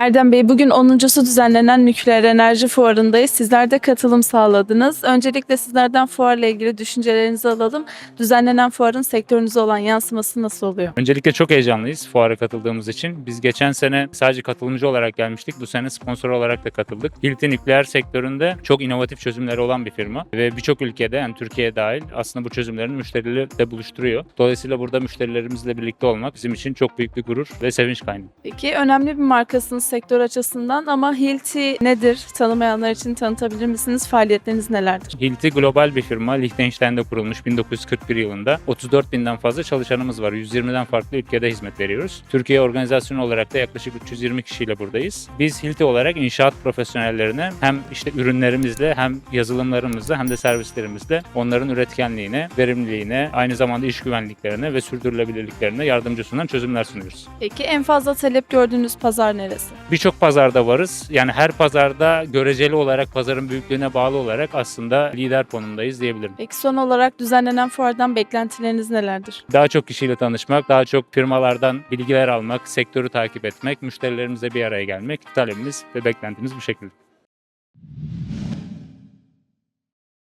Erdem Bey, bugün 10.sü düzenlenen Nükleer Enerji Fuarı'ndayız. Sizler de katılım sağladınız. Öncelikle sizlerden fuarla ilgili düşüncelerinizi alalım. Düzenlenen fuarın sektörünüze olan yansıması nasıl oluyor? Öncelikle çok heyecanlıyız fuara katıldığımız için. Biz geçen sene sadece katılımcı olarak gelmiştik. Bu sene sponsor olarak da katıldık. Hilti nükleer sektöründe çok inovatif çözümleri olan bir firma ve birçok ülkede yani Türkiye dahil aslında bu çözümlerini müşterileri de buluşturuyor. Dolayısıyla burada müşterilerimizle birlikte olmak bizim için çok büyük bir gurur ve sevinç kaynağı. Peki önemli bir markasınız sektör açısından ama Hilti nedir? Tanımayanlar için tanıtabilir misiniz? Faaliyetleriniz nelerdir? Hilti global bir firma. Liechtenstein'de kurulmuş 1941 yılında. 34 binden fazla çalışanımız var. 120'den farklı ülkede hizmet veriyoruz. Türkiye organizasyonu olarak da yaklaşık 320 kişiyle buradayız. Biz Hilti olarak inşaat profesyonellerine hem işte ürünlerimizle hem yazılımlarımızla hem de servislerimizle onların üretkenliğine, verimliliğine, aynı zamanda iş güvenliklerine ve sürdürülebilirliklerine yardımcı sunan çözümler sunuyoruz. Peki en fazla talep gördüğünüz pazar neresi? Birçok pazarda varız. Yani her pazarda göreceli olarak pazarın büyüklüğüne bağlı olarak aslında lider konumdayız diyebilirim. Peki son olarak düzenlenen fuardan beklentileriniz nelerdir? Daha çok kişiyle tanışmak, daha çok firmalardan bilgiler almak, sektörü takip etmek, müşterilerimizle bir araya gelmek talebimiz ve beklentimiz bu şekilde.